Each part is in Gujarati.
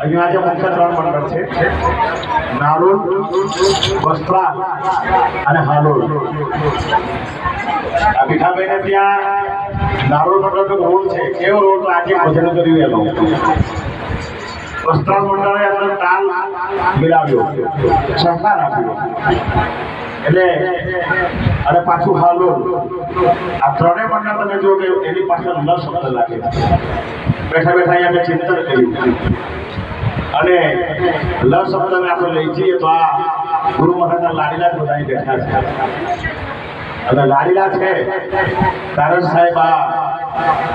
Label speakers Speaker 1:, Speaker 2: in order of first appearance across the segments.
Speaker 1: અહીંયા આજે મુખ્ય ત્રણ મંડળ છે નારોલ વસ્ત્રા અને હાલોલ આ ભીખાભાઈને ત્યાં નારોલ મંડળનો રોડ છે કેવો રોડ તો આજે ભજન કર્યું એનો વસ્ત્રાલ મંડળે અંદર તાલ મિલાવ્યો સહકાર આપ્યો એટલે અને પાછું હાલોલ આ ત્રણેય મંડળ તમે જો કે એની પાછળ ન શબ્દ લાગે બેઠા બેઠા અહીંયા મેં ચિંતન કર્યું અને લ શબ્દને આપણે લઈ જઈએ તો આ ગુરુ મહારાજના લાડીલા જ બધા બેઠા છે. અને લાડીલા છે. તારજ સાહેબ આ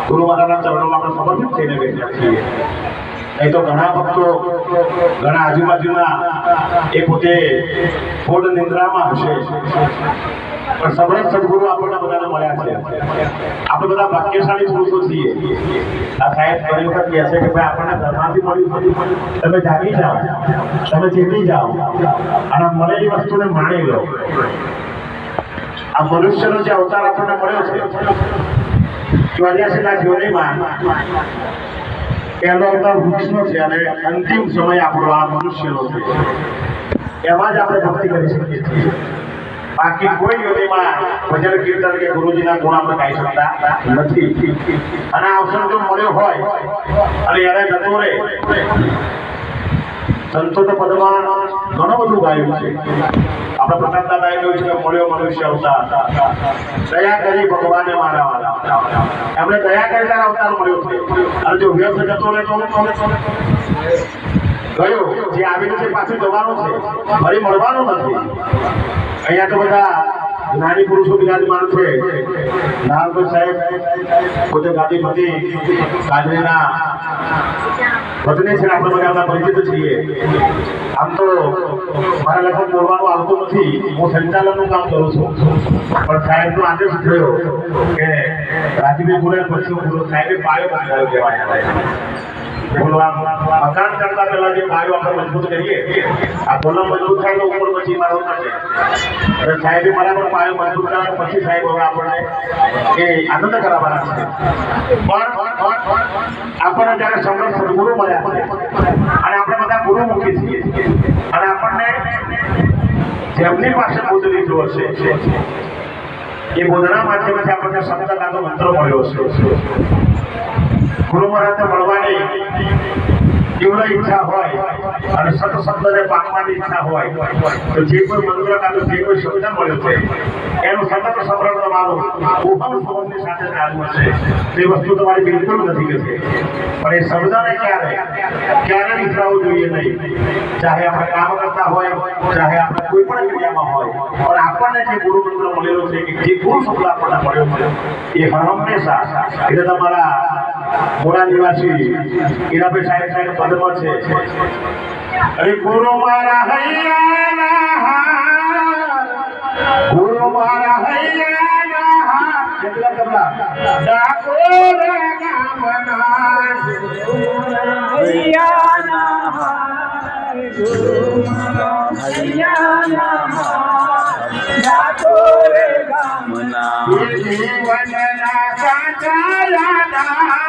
Speaker 1: ગુરુ મહારાજના ચરણોમાં આપણે સમર્પિત થઈને બેઠા છીએ. નહીં તો ઘણા ભક્તો, ઘણા આજુબાજુના એ પોતે ફોડ નિંદ્રામાં હશે. પણ સમય સદગુરુ આપણને બધાને મળ્યા છે. આપણે બધા ભાગ્યશાળી પુરુષો છીએ. આ સાહેબ ઘણી વખત કહે છે કે ભાઈ આપણને ઘરમાંથી મળ્યું તમે જાગી જાઓ. તમે ચેતી જાઓ. અને મળેલી વસ્તુને માણી લો. આ મનુષ્યનો જે અવતાર આપણને મળ્યો છે ચોર્યાસીના જોડીમાં પહેલો અવતાર વૃક્ષનો છે અને અંતિમ સમય આપણો આ મનુષ્યનો છે. એમાં જ આપણે ભક્તિ કરી શકીએ છીએ. બાકી કોઈ યોગીમાં ભજન કીર્તન કે ગુરુજીના ગુણ આપણે ગાઈ શકતા નથી. અને અવસર જો મળ્યો હોય, અને એને જતો રહે, સંતો તો પદમાં ઘણું બધું ગાયું છે. આપણે પ્રતાપ દાદાએ કહ્યું છે કે મળ્યો મનુષ્ય અવતાર. દયા કરી ભગવાને મારા. વાળા એમણે દયા કરી તારા અવતાર મળ્યો છે. અને જો વ્યસ્ત જતો રહે તો જે આવીને છે, પાછું જવાનું છે. ફરી મળવાનું નથી. અહીંયા તો બધા નાની પુરુષો, બિરાજમાન છે. નારાયણ સાહેબ, પોતે ગાદીપતિ કાજરીના પત્ની છે, આપણે બધા આપણા પરિચિત છીએ. આમ તો મારા લખન બોલવાનું આવતું નથી. હું સંચાલનનું કામ કરું છું. પણ સાહેબનો આદેશ થયો કે રાજીભાઈ બોલે પછી સાહેબે પાયો બાંધાયો કહેવાય. બોલો આ મકાન કરતા પહેલા જે પાયો આપણે મજબૂત કરીએ, આ કોલમ મજબૂત થાય તો ઉપર પછી મારો થશે અને સાહેબે મારા પણ પાયો મજબૂત કર્યા પછી સાહેબ હવે આપણને એ આનંદ કરાવવાના છે. પણ આપણને જ્યારે સમય સદગુરુ મળ્યા અને આપણે બધા ગુરુમુખી છીએ, અને આપણને જેમની પાસે બુદ્ધ લીધું હશે, એ બોધના માધ્યમથી આપણને શબ્દ કાતો મંત્ર મળ્યો છે. ગુરુ મળવાની તીવ્ર ઈચ્છા હોય અને સત પામવાની ઈચ્છા હોય, તો જે કોઈ મંત્ર કાં જે કોઈ શબ્દ મળ્યો છે, એનું સતત સ્મરણ તમારું ઉભમ સંબંધની સાથે ચાલવું છે તે વસ્તુ તમારી બિલકુલ નથી ગઈ પણ એ સમજાને ક્યારે? ક્યારે વિસરાવવું જોઈએ નહીં. ચાહે આપણે કામ કરતા હોય, ચાહે આપણે કોઈ પણ ક્રિયામાં હોય, પણ આપણને જે ગુરુ મંત્ર મળેલો છે, જે ગુરુ શબ્દ આપણને મળ્યો છે, એ હંમેશા એટલે તમારા મોડા નિવાસી હીરાભાઈ સાહેબ સાહેબ પદમાં છે અરે ગુરુ મારા હૈયાના હાર, ગુરુ મારા હૈયાના હાર. કેટલા તબલા ડાકોર ગામના જીવનના સાચા યાદાર, જીવનના સાચા યાદાર, ડાકોર ગામના ગુરુવાના પુણ્ય મને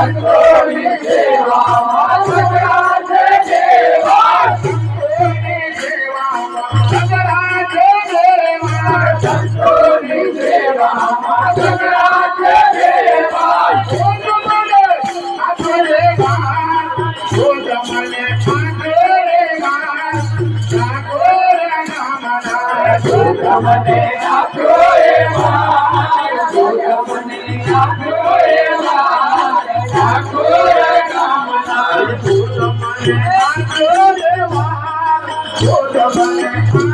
Speaker 2: દેવા સંતોની જોજો મને આખરે દેવા જોજો મને